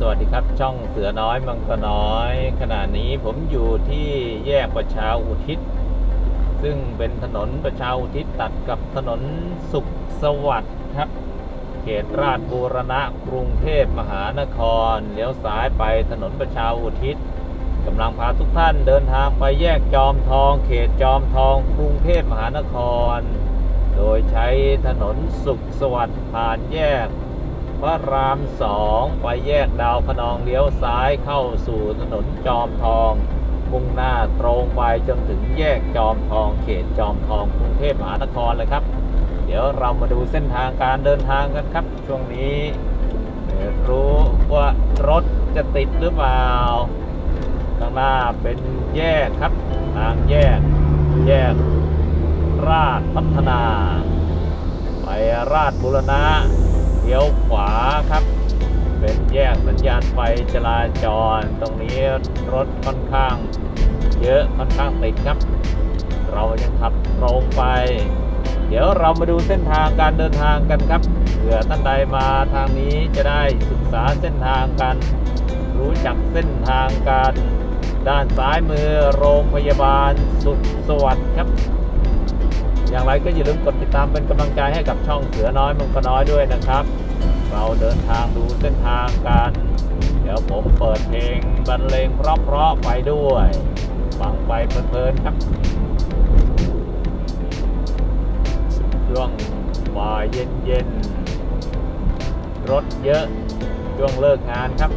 สวัสดีครับ ช่องเสือน้อยมังกรน้อย ขณะนี้ผมอยู่ที่แยกประชาอุทิศ ซึ่งเป็นถนนประชาอุทิศตัดกับถนนสุขสวัสดิ์ครับ เขตราชบูรณะกรุงเทพมหานคร เลี้ยวซ้ายไปถนนประชาอุทิศกำลังพาทุกท่านเดินทางไปแยกจอมทอง เขตจอมทองกรุงเทพมหานคร โดยใช้ถนนสุขสวัสดิ์ผ่านแยก พระรามสองไปแยกดาวคะนองเลี้ยวซ้ายเข้าสู่ถนนจอมทองมุ่งหน้าตรงไปจนถึงแยกจอมทองเขตจอมทองกรุงเทพมหานครเลยครับ เดี๋ยวเรามาดูเส้นทางการเดินทางกันครับ ช่วงนี้รู้ว่ารถจะติดหรือเปล่าข้างหน้าเป็นแยกครับ ทางแยก แยก ราชพัฒนา ไปราชบุรณะ ลี้ยวขวาครับ เป็นแยกสัญญาณไฟจราจร ตรงนี้รถค่อนข้าง เยอะค่อนข้างติดครับ เรายังขับตรงไป เดี๋ยวเรามาดูเส้นทางการเดินทางกันครับเผื่อท่านใดมาทางนี้จะได้ศึกษาเส้นทางกัน รู้จักเส้นทางกัน ด้านซ้ายมือโรงพยาบาลสุดสวัสดิ์ครับ อย่างไรก็อย่าลืมกดติดตามเป็นกำลังใจให้กับช่องเสือน้อยมังกรน้อยด้วยนะครับ เราเดินทางดูเส้นทางกัน เดี๋ยวผมเปิดเพลงบรรเลงเพราะๆไปด้วยฟังไปเพลินๆครับช่วงบ่ายเย็นๆรถเยอะช่วงเลิกงานครับ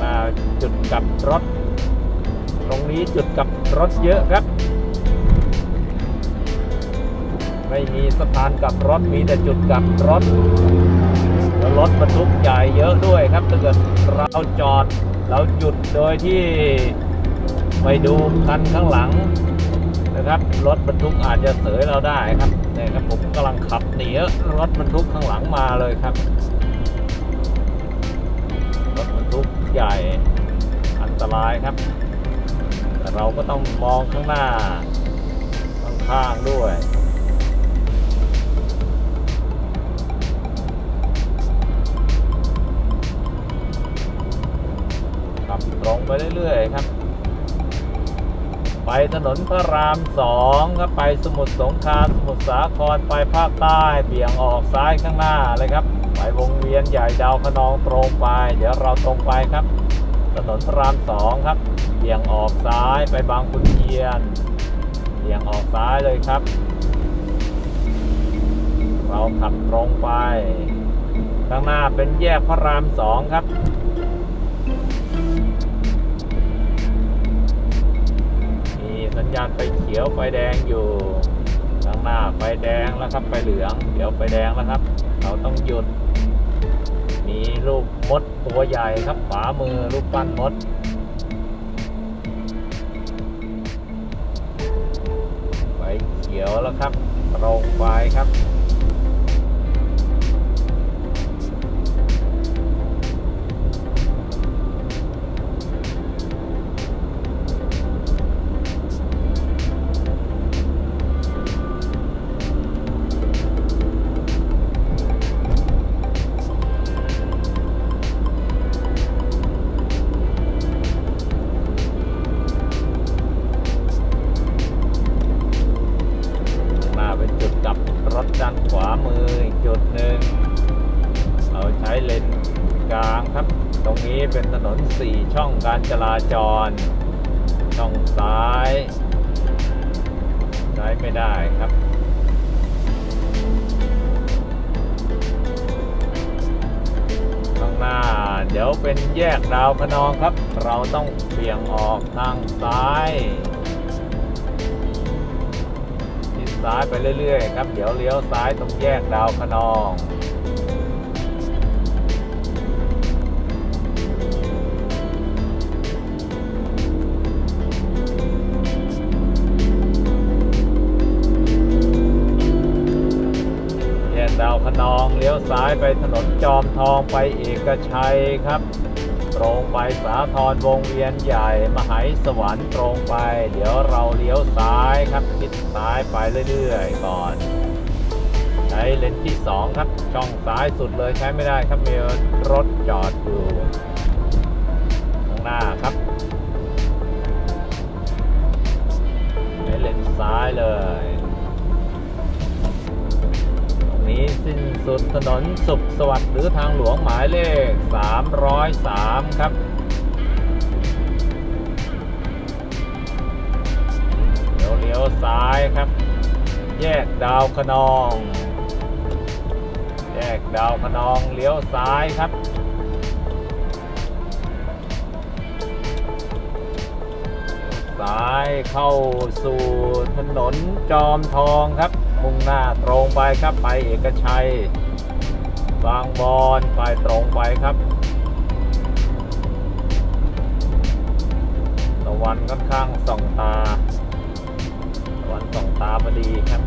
มาจุดกลับรถ ตรงนี้จุดกับรถเยอะครับ ไม่มีสะพานกับรถมีแต่จุดกับรถแล้วรถบรรทุกใหญ่เยอะด้วยครับถ้าเกิดเราจอดเราหยุดโดยที่ไปดูคันข้างหลังนะครับรถบรรทุกอาจจะเสยเราได้ครับนี่ครับผมกำลังขับหนีรถบรรทุกข้างหลังมาเลยครับ รถบรรทุกใหญ่อันตรายครับ แต่เราก็ต้องมองข้างหน้า ข้างๆด้วยขับตรงไปเรื่อยๆครับ ไปถนนพระรามสองครับไปสมุทรสงครามสมุทรสาครไปภาคใต้เบี่ยงออกซ้ายข้างหน้าเลยครับ ไปวงเวียนใหญ่ดาวคะนองตรงไป เดี๋ยวเราตรงไปครับ ถนนพระรามสองครับเบี่ยงออกซ้ายไปบางขุนเทียนเบี่ยงออกซ้ายเลยครับ เราขับตรงไป ข้างหน้าเป็นแยกพระรามสองครับมีสัญญาณไฟเขียวไฟแดงอยู่ข้างหน้าไฟแดงแล้วครับไฟเหลือง เดี๋ยวไฟแดงแล้วครับ เราต้องหยุด มีรูปมดตัวใหญ่ครับขวามือรูปปั้นมด ไฟเขียวแล้วครับตรงไปครับ 4 ช่องการจราจร ช่องซ้ายใช้ไม่ได้ครับข้างหน้า เดี๋ยวเป็นแยกดาวคะนองครับ เราต้องเบี่ยงออกทางซ้ายชิดซ้ายไปเรื่อยๆครับ เดี๋ยวเลี้ยวซ้ายตรงแยกดาวคะนอง ดาวคะนองเลี้ยวซ้ายไปถนนจอมทองไปเอกชัยครับตรงไปสาทรวงเวียนใหญ่ มหายสวรรค์ตรงไป เดี๋ยวเราเลี้ยวซ้ายครับชิดซ้ายไปเรื่อยๆก่อนใช้เลนที่ 2 ครับ ช่องซ้ายสุดเลยใช้ไม่ได้ครับมีรถจอดอยู่ข้างหน้าครับใช้เลนซ้ายเลย นี้สิ้นสุดถนนสุขสวัสดิ์หรือทางหลวงหมายเลข 303 ครับเดี๋ยวเลี้ยวซ้ายครับ แยกดาวคะนอง แยกดาวคะนองเลี้ยวซ้ายครับซ้ายเข้าสู่ถนนจอมทองครับ มุ่งหน้าตรงไปครับไปเอกชัย บางบอนไปตรงไปครับ ตะวันค่อนข้างส่องตา ตะวันส่องตาพอดีครับ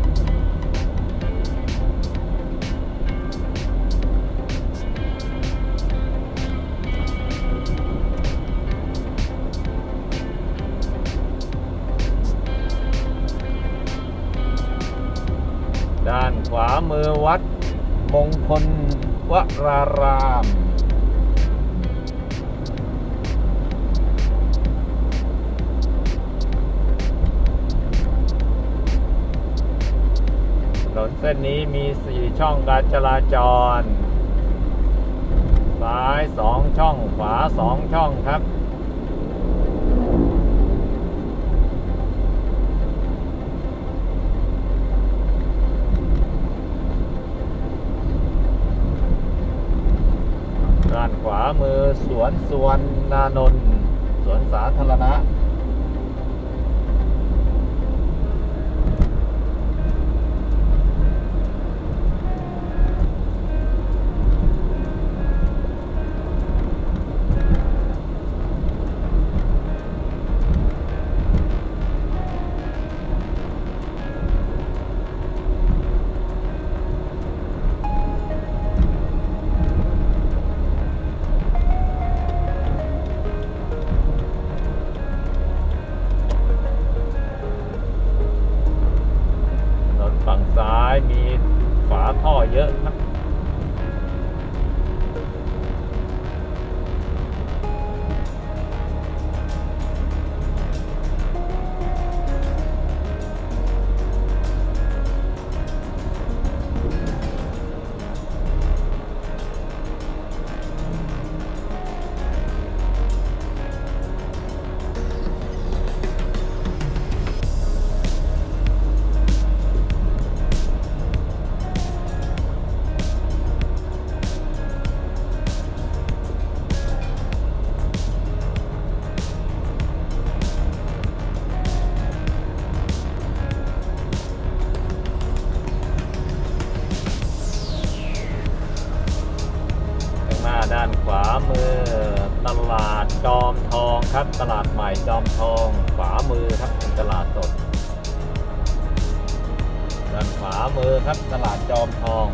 มงคลวราราม ถนนเส้นนี้มี 4 ช่องการจราจร ซ้าย 2 ช่อง ขวา 2 ช่องครับ ด้านขวามือ สวนสวนนานนท์สวนสาธารณะ มือตลาดจอมทองครับ ตลาดใหม่จอมทอง ขวามือครับเป็นตลาดสดด้านขวามือครับตลาดจอมทอง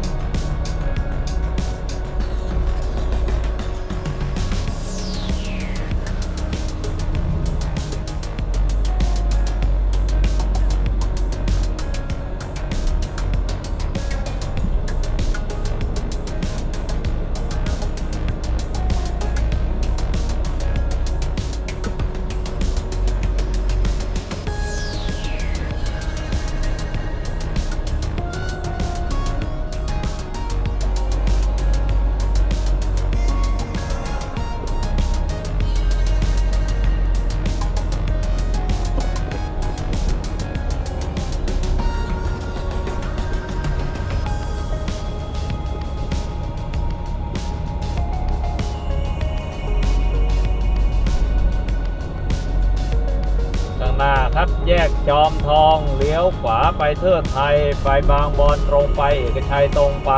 จอมทอง เลี้ยวขวาไปเทิดไทย ไปบางบอนตรงไปเอกชัยตรงไป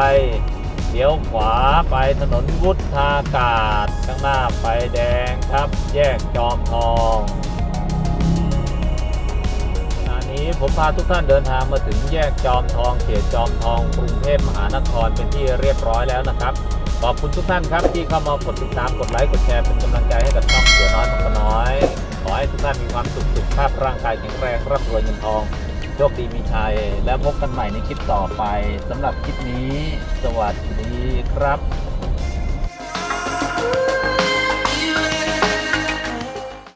เลี้ยวขวาไปถนนวุฒากาศ ข้างหน้าไฟแดงครับ แยกจอมทองขณะนี้ผมพาทุกท่านเดินทางมาถึงแยกจอมทอง เขตจอมทองกรุงเทพมหานครเป็นที่เรียบร้อยแล้วนะครับ ขอบคุณทุกท่านครับที่เข้ามากดติดตามกดไลค์กดแชร์เป็นกำลังใจให้กับช่องเสือน้อยมังกรน้อย ขอให้ทุกท่านมีความสุขสุขภาพร่างกายแข็งแรงรับรวยเงินทอง โชคดีมีชัย และพบกันใหม่ในคลิปต่อไปสำหรับคลิปนี้ สวัสดีครับ